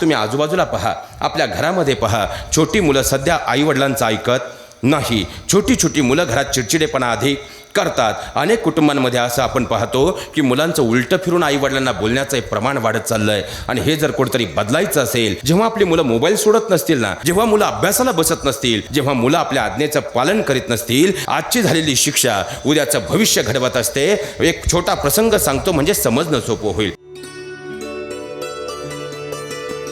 तुम्ही आजूबाजूला पहा आपल्या घरामध्ये पहा. छोटी मुलं सध्या आईवडिलांचं ऐकत नाही. छोटी छोटी मुलं घरात चिडचिडेपणा अधिक करतात. अनेक कुटुंबांमध्ये असं आपण पाहतो की मुलांचं उलटं फिरून आईवडिलांना बोलण्याचं एक प्रमाण वाढत चाललंय. आणि हे जर कुठेतरी बदलायचं असेल जेव्हा आपली मुलं मोबाईल सोडत नसतील ना जेव्हा मुलं अभ्यासाला बसत नसतील जेव्हा मुलं आपल्या आज्ञेचं पालन करीत नसतील आजची झालेली शिक्षा उद्याचं भविष्य घडवत असते. एक छोटा प्रसंग सांगतो म्हणजे समजणं सोपं होईल.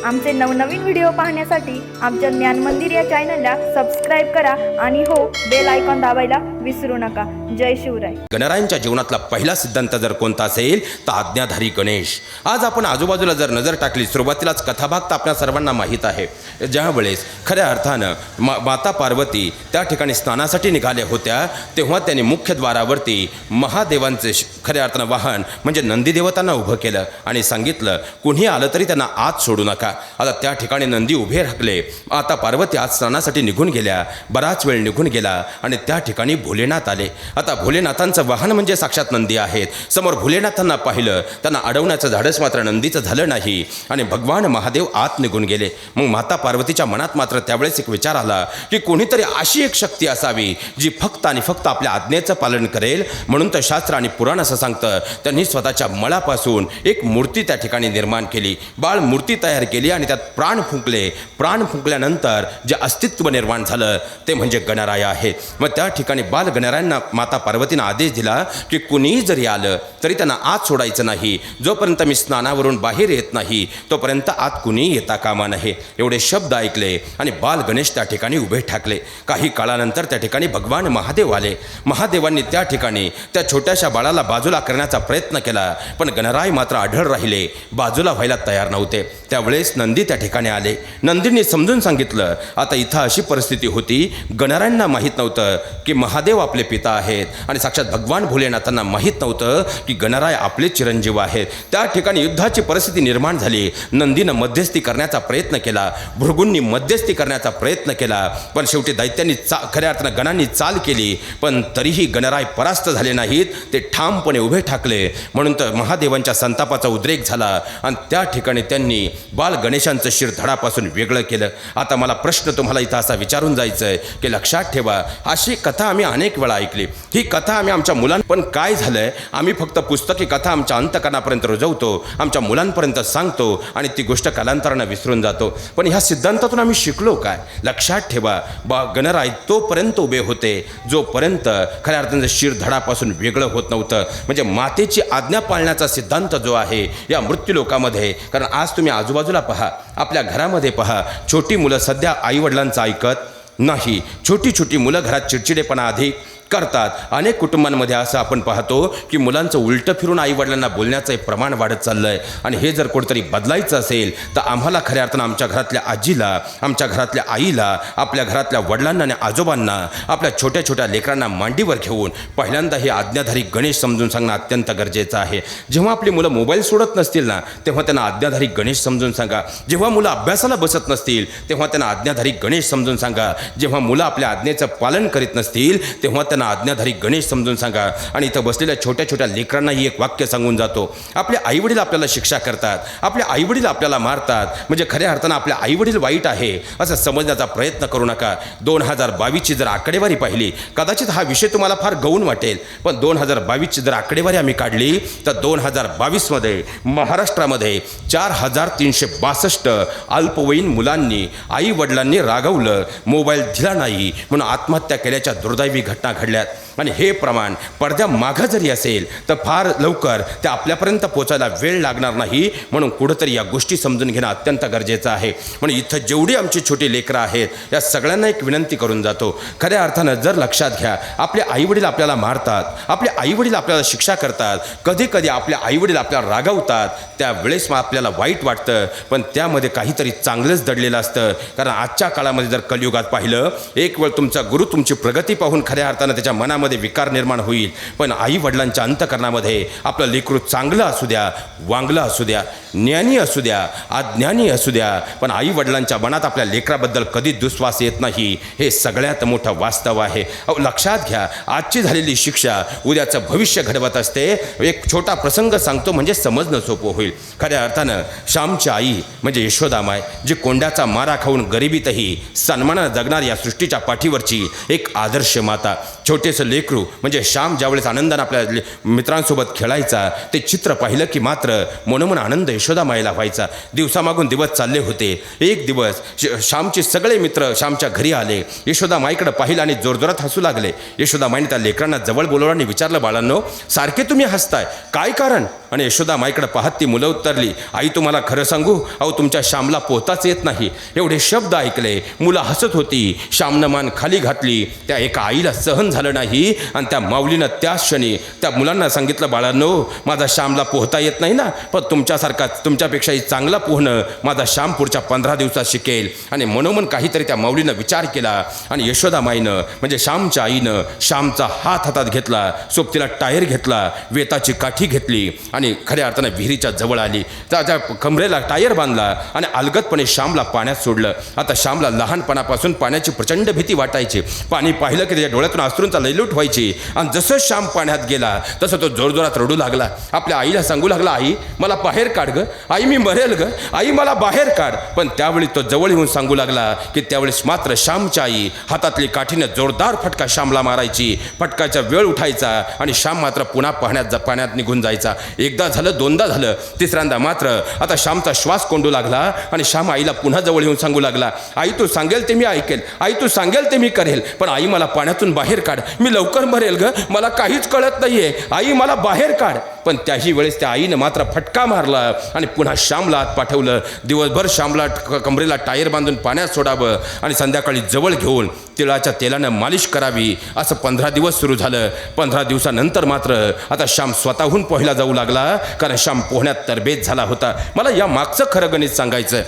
आमचे नवनवीन व्हिडिओ पाहण्यासाठी आमच्या ज्ञान मंदिर या चॅनलला सबस्क्राईब करा आणि हो बेल आयकॉन दाबायला विसरू नका. जय शिवराय. गणरायांच्या जीवनातला पहिला सिद्धांत जर कोणता असेल तर आज्ञाधारी गणेश. आज आपण आजूबाजूला जर नजर टाकली सुरुवातीलाच कथाभाग तर आपल्या सर्वांना माहीत आहे. ज्यावेळेस खऱ्या अर्थानं मा माता पार्वती त्या ठिकाणी स्नानासाठी निघाल्या होत्या तेव्हा त्यांनी मुख्यद्वारावरती महादेवांचे श- खऱ्या अर्थानं वाहन म्हणजे नंदीदेवतांना उभं केलं आणि सांगितलं कुणी आलं तरी त्यांना आत सोडू नका. आता त्या ठिकाणी नंदी उभे राखले आता पार्वती आज स्नानासाठी निघून गेल्या. बराच वेळ निघून गेला आणि त्या ठिकाणी भोलेनाथ आले. आता भोलेनाथांचं वाहन म्हणजे साक्षात नंदी आहेत. समोर भोलेनाथांना पाहिलं त्यांना अडवण्याचं धाडस मात्र नंदीचं झालं नाही आणि भगवान महादेव आत निघून गेले. मग माता पार्वतीच्या मनात मात्र त्यावेळेस एक विचार आला की कोणीतरी अशी एक शक्ती असावी जी फक्त आणि फक्त आपल्या आज्ञेचं पालन करेल. म्हणून तर शास्त्र आणि पुराण असं सांगतं. त्यांनी स्वतःच्या मळापासून एक मूर्ती त्या ठिकाणी निर्माण केली. बाळ मूर्ती तयार केली आणि त्यात प्राण फुंकले. प्राण फुंकल्यानंतर जे अस्तित्व निर्माण झालं ते म्हणजे गणराय आहे. मग त्या ठिकाणी बाल गणरायांना माता पार्वतीनं आदेश दिला की कुणीही जरी आलं तरी त्यांना आत सोडायचं नाही. जोपर्यंत मी स्नानावरून बाहेर येत नाही तोपर्यंत आत कुणीही येता कामा नये. एवढे शब्द ऐकले आणि बाल गणेश त्या ठिकाणी उभे ठाकले. काही काळानंतर त्या ठिकाणी भगवान महादेव आले. महादेवांनी त्या ठिकाणी त्या छोट्याशा बाळाला बाजूला करण्याचा प्रयत्न केला पण गणराय मात्र आढळ राहिले. बाजूला व्हायला तयार नव्हते. त्यावेळेस नंदी त्या ठिकाणी आले. नंदींनी समजून सांगितलं आता इथं अशी परिस्थिती होती गणरायांना माहीत नव्हतं की महादेव आपले पिता आहेत आणि साक्षात भगवान भोलेनाथांना माहीत नव्हतं की गणराय आपले चिरंजीव आहेत. त्या ठिकाणी युद्धाची परिस्थिती निर्माण झाली. नंदीनं मध्यस्थी करण्याचा प्रयत्न केला. भृगूंनी मध्यस्थी करण्याचा प्रयत्न केला. पण शेवटी दैत्यांनी चा खऱ्या अर्थानं गणांनी चाल केली. पण तरीही गणराय परास्त झाले नाहीत. ते ठामपणे उभे ठाकले. म्हणून तर महादेवांच्या संतापाचा उद्रेक झाला. आणि त्या ठिकाणी त्यांनी बाल गणेशांचं शिर धडापासून वेगळं केलं. आता मला प्रश्न तुम्हाला इथं असा विचारून जायचं आहे की लक्षात ठेवा अशी कथा आम्ही अनेक वेळा ऐकली. ही कथा आम्ही आमच्या मुलां पण काय झालंय? आम्ही फक्त पुस्तकी कथा आमच्या अंतकरणापर्यंत रुजवतो आमच्या मुलांपर्यंत सांगतो आणि ती गोष्ट कालांतरानं विसरून जातो. पण ह्या सिद्धांतातून आम्ही शिकलो काय? लक्षात ठेवा बा गणराय तोपर्यंत उभे होते जोपर्यंत खऱ्या अर्थानं शिर धडापासून वेगळं होत नव्हतं. म्हणजे मातेची आज्ञा पाळण्याचा सिद्धांत जो आहे या मृत्यूलोकामध्ये कारण आज तुम्ही आजूबाजूला पहा आपल्या घरामध्ये पहा छोटी मुलं सध्या आईवडिलांचं ऐकत नाही. छोटी छोटी मुलं घरात चिडचिडेपणा अधिक करतात. अनेक कुटुंबांमध्ये असं आपण पाहतो की मुलांचं उलटं फिरून आईवडिलांना बोलण्याचं एक प्रमाण वाढत चाललं आहे आणि हे जर कुठेतरी बदलायचं असेल तर आम्हाला खऱ्या अर्थानं आमच्या घरातल्या आजीला आमच्या घरातल्या आईला आपल्या घरातल्या वडिलांना आणि आजोबांना आपल्या छोट्या छोट्या लेकरांना मांडीवर घेऊन पहिल्यांदा हे आज्ञाधारी गणेश समजून सांगणं अत्यंत गरजेचं आहे. जेव्हा आपली मुलं मोबाईल सोडत नसतील ना तेव्हा त्यांना आज्ञाधारी गणेश समजून सांगा. जेव्हा मुलं अभ्यासाला बसत नसतील तेव्हा त्यांना आज्ञाधारी गणेश समजून सांगा. जेव्हा मुलं आपल्या आज्ञेचं पालन करीत नसतील तेव्हा त्यांना आज्ञाधारी गणेश समजून सांगा. आणि इथं बसलेल्या छोट्या छोट्या लेकरांनाही एक वाक्य सांगून जातो. आपले आईवडील आपल्याला शिक्षा करतात. आपले आईवडील आपल्याला मारतात. म्हणजे खऱ्या अर्थानं आपले आईवडील वाईट आहे असं समजण्याचा प्रयत्न करू नका. दोन हजार बावीसची जर आकडेवारी पाहिली कदाचित हा विषय तुम्हाला फार गौण वाटेल. पण दोन हजार बावीसची जर आकडेवारी आम्ही काढली तर दोन हजार बावीसमध्ये महाराष्ट्रामध्ये चार हजार तीनशे बासष्ट अल्पवयीन मुलांनी आई वडिलांनी रागवलं मोबाईल दिला नाही म्हणून आत्महत्या केल्याच्या दुर्दैवी घटना घडल्या. لا आणि हे प्रमाण पडद्या मागं जरी असेल तर फार लवकर ते आपल्यापर्यंत पोचायला वेळ लागणार नाही. म्हणून कुठंतरी या गोष्टी समजून घेणं अत्यंत गरजेचं आहे. म्हणून इथं जेवढी आमची छोटी लेकरं आहेत या सगळ्यांना एक विनंती करून जातो. खऱ्या अर्थानं जर लक्षात घ्या आपले आईवडील आपल्याला मारतात आपले आईवडील आपल्याला शिक्षा करतात कधी कधी आपल्या आईवडील आपल्याला रागवतात त्यावेळेस मग आपल्याला वाईट वाटतं पण त्यामध्ये काहीतरी चांगलंच दडलेलं असतं. कारण आजच्या काळामध्ये जर कलियुगात पाहिलं एक वेळ तुमचा गुरु तुमची प्रगती पाहून खऱ्या अर्थानं त्याच्या मनामध्ये मनामध्ये विकार निर्माण होईल. पण आई वडिलांच्या अंतकरणामध्ये आपलं लेकरू चांगलं असू द्या वांगलं असू द्या ज्ञानी असू द्या अज्ञानी असू द्या पण आई वडिलांच्या मनात आपल्या लेकराबद्दल कधीच दुस्वास येत नाही हे सगळ्यात मोठं वास्तव आहे. अहो लक्षात घ्या आजची झालेली शिक्षा उद्याचं भविष्य घडवत असते. एक छोटा प्रसंग सांगतो म्हणजे समजणं सोपं होईल. खऱ्या अर्थानं श्यामची आई म्हणजे यशोदामाय जी कोंड्याचा मारा खाऊन गरिबीतही सन्मानानं जगणार या सृष्टीच्या पाठीवरची एक आदर्श माता. छोटेसं लेकरू म्हणजे श्याम ज्यावेळेस आनंदानं आपल्या ले- मित्रांसोबत खेळायचा ते चित्र पाहिलं की मात्र मनोमन आनंद यशोदामाईला व्हायचा. दिवसामागून दिवस चालले होते. एक दिवस श- श्यामचे सगळे मित्र श्यामच्या घरी आले. यशोदामाईकडे पाहिलं आणि जोरजोरात हसू लागले. यशोदामाईने त्या लेकरांना जवळ बोलवलं आणि विचारलं बाळांनो सारखे तुम्ही हसताय. काय कारण? आणि यशोदा माईकडं पाहत ती मुलं उत्तरली आई तुम्हाला खरं सांगू? अहो तुमच्या श्यामला पोहताच येत नाही. एवढे शब्द ऐकले. मुलं हसत होती. श्यामनं मान खाली घातली. त्या एका आईला सहन झालं नाही आणि त्या माऊलीनं त्याच क्षणी त्या मुलांना सांगितलं बाळांनो माझा श्यामला पोहता येत नाही ना पण तुमच्यासारखा तुमच्यापेक्षाही चांगला पोहणं माझा श्याम पुढच्या पंधरा दिवसात शिकेल. आणि मनोमन काहीतरी त्या माऊलीनं विचार केला आणि यशोदा माईनं म्हणजे श्यामच्या आईनं श्यामचा हात हातात घेतला सोबतीला टायर घेतला वेताची काठी घेतली आणि खऱ्या अर्थानं विहिरीच्या जवळ आली. त्या कमरेला टायर बांधला आणि अलगतपणे श्यामला पाण्यात सोडलं. आता श्यामला लहानपणापासून पाण्याची प्रचंड भीती वाटायची. पाणी पाहिलं की त्याच्या डोळ्यातून अश्रूंचा लैलूट व्हायची. आणि जसं श्याम पाण्यात गेला तसं तो जोरजोरात रडू लागला. आपल्या आईला सांगू लागला आई मला बाहेर काढ ग. आई मी मरेल ग. आई मला बाहेर काढ. पण त्यावेळी तो जवळ येऊन सांगू लागला की त्यावेळेस मात्र श्यामच्या आई हातातली काठीनं जोरदार फटका श्यामला मारायची. फटकाच्या वेळ उठायचा आणि श्याम मात्र पुन्हा पाण्यात जा पाण्यात निघून जायचा. एकदा झालं दोनदा झालं तिसऱ्यांदा मात्र. आता श्यामचा श्वास कोंडू लागला आणि श्याम आईला पुन्हा जवळ येऊन सांगू लागला आई तू सांगेल ते मी ऐकेल आई तू सांगेल ते मी करेल पण आई मला पाण्यातून बाहेर काढ मी लवकर मरेल ग मला काहीच कळत नाहीये आई मला बाहेर काढ. पण त्याही वेळेस त्या आईनं मात्र फटका मारला आणि पुन्हा श्यामला आत पाठवलं. दिवसभर श्यामला क- कमरेला टायर बांधून पाण्यात सोडावं आणि संध्याकाळी जवळ घेऊन तिळाच्या तेलानं मालिश करावी असं पंधरा दिवस सुरू झालं. पंधरा दिवसानंतर मात्र आता श्याम स्वतःहून पोहायला जाऊ लागला. कारण श्याम पोहण्यात तरबेज झाला होता. मला या मागचं खरं गणित सांगायचं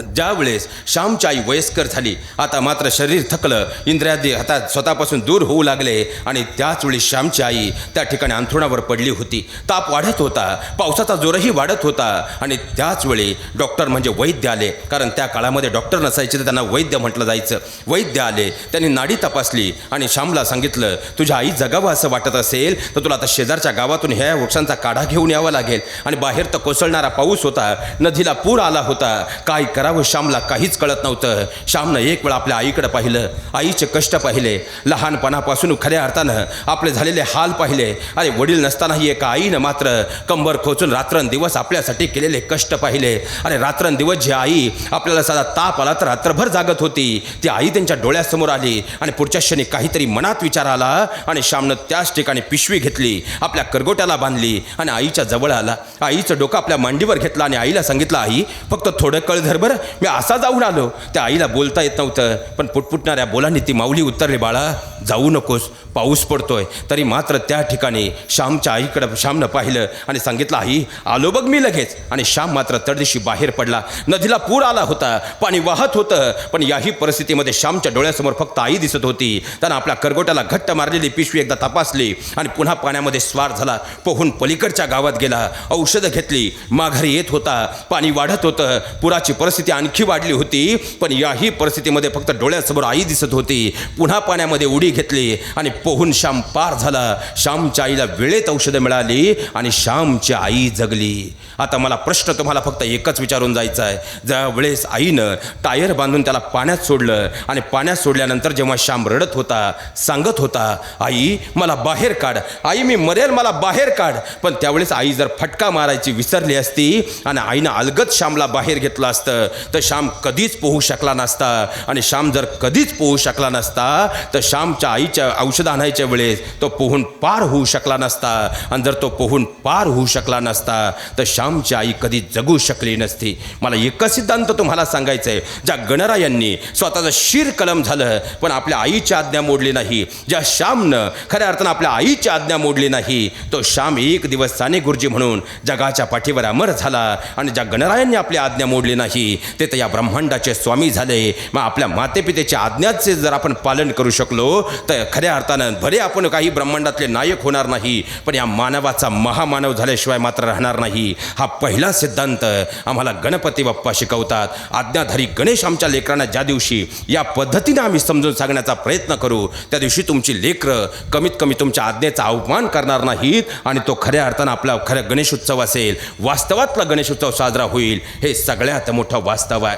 ज्यावेळेस श्यामची आई वयस्कर झाली आता मात्र शरीर थकलं इंद्रादी आता स्वतःपासून दूर होऊ लागले आणि त्याच वेळी श्यामची आई त्या ठिकाणी अंथरुणावर पडली होती. ताप वाढत होता पावसाचा जोरही वाढत होता आणि त्याच वेळी डॉक्टर म्हणजे वैद्य आले कारण त्या काळामध्ये डॉक्टर नसायचे तर त्यांना वैद्य म्हटलं जायचं. वैद्य आले त्यांनी नाडी तपासली आणि श्यामला सांगितलं तुझ्या आई जगावं असं वाटत असेल तर तुला आता शेजारच्या गावातून ह्या वृक्षांचा काढा घेऊन यावा लागेल. आणि बाहेर तर कोसळणारा पाऊस होता नदीला पूर आला होता. काय करावं श्यामला काहीच कळत नव्हतं. श्यामनं एक वेळ आपल्या आईकडं पाहिलं. आईचे कष्ट पाहिले. लहानपणापासून खऱ्या अर्थानं आपले झालेले हाल पाहिले. अरे वडील नसतानाही एका आईनं मात्र कंबर खोचून रात्रंदिवस आपल्यासाठी केलेले कष्ट पाहिले. अरे रात्रंदिवस जी आई आपल्याला साधा ताप आला तर रात्रभर जागत होती. ती आई त्यांच्या डोळ्यासमोर आली आणि पुढच्या क्षणी काहीतरी मनात विचार आला आणि श्यामनं त्याच ठिकाणी पिशवी घेतली आपल्या करगोट्याला बांधली आणि आईच्या जवळ आला. आईचं डोकं आपल्या मांडीवर घेतलं आणि आईला सांगितलं आई फक्त थोडं कळ धर बरं. मी असा जाऊन आलो. त्या आईला बोलता येत नव्हतं पण पुटपुटणाऱ्या बोलांनी ती माऊली उत्तरली बाळा जाऊ नकोस पाऊस पडतोय. तरी मात्र त्या ठिकाणी श्यामच्या आईकडं श्यामनं पाहिलं आणि सांगितलं आई आलो बघ मी लगेच. आणि श्याम मात्र तडदिशी बाहेर पडला. नदीला पूर आला होता पाणी वाहत होतं पण याही परिस्थितीमध्ये श्यामच्या डोळ्यासमोर फक्त आई दिसत होती. त्यानं आपल्या करगोट्याला घट्ट मारलेली पिशवी एकदा तपासली आणि पुन्हा पाण्यामध्ये स्वार झाला पोहून पलीकडच्या गावात गेला. औषधं घेतली माघारी येत होता पाणी वाढत होतं पुराची परिस्थिती आणखी वाढली होती पण याही परिस्थितीमध्ये फक्त डोळ्यासमोर आई दिसत होती. पुन्हा पाण्यामध्ये उडी घेतली आणि पोहून श्याम पार झाला. श्यामच्या आईला वेळेत औषधं मिळाली आणि श्यामची आई जगली. आता मला प्रश्न तुम्हाला फक्त एकच विचारून जायचा आहे ज्यावेळेस आईनं टायर बांधून त्याला पाण्यात सोडलं आणि पाण्यात सोडल्यानंतर जेव्हा श्याम रडत होता सांगत होता आई मला बाहेर काढ. आई मी मरेल मला बाहेर काढ. पण त्यावेळेस आई जर फटका मारायची विसरली असती आणि आईनं अलगत श्यामला बाहेर घेतलं असतं तर श्याम कधीच पोहू शकला नसता. आणि श्याम जर कधीच पोहू शकला नसता तर श्यामच्या आईच्या औषध आणायच्या वेळेस तो पोहून पार होऊ शकला नसता. आणि जर तो पोहून पार होऊ शकला नसता तर श्यामची आई कधी जगू शकली नसती. मला एकच सिद्धांत तुम्हाला सांगायचं आहे ज्या गणरायांनी स्वतःचं शिर कलम झालं पण आपल्या आईची आज्ञा मोडली नाही. ज्या श्यामनं खऱ्या अर्थानं आपल्या आईची आज्ञा मोडली नाही तो श्याम एक दिवस साने गुरुजी म्हणून जगाच्या पाठीवर अमर झाला. आणि ज्या गणरायांनी आपली आज्ञा मोडली नाही ते तर या ब्रह्मांडाचे स्वामी झाले. मग आपल्या मातेपितेच्या आज्ञाचे जर आपण पालन करू शकलो तर खऱ्या अर्थानं भले आपण काही ब्रह्मांडातले नायक होणार नाही पण या मानवाचा महामानव झाल्याशिवाय मात्र राहणार नाही. हा पहिला सिद्धांत आम्हाला गणपती बाप्पा शिकवतात. आज्ञाधारी गणेश आमच्या लेकरांना ज्या दिवशी या पद्धतीने आम्ही समजून सांगण्याचा प्रयत्न करू त्या दिवशी तुमची लेकरं कमीत कमी तुमच्या आज्ञेचा अवमान करणार नाहीत आणि तो खऱ्या अर्थानं आपला खरं गणेशोत्सव असेल. वास्तवातला गणेशोत्सव साजरा होईल. हे सगळ्यात मोठं वास्तव आहे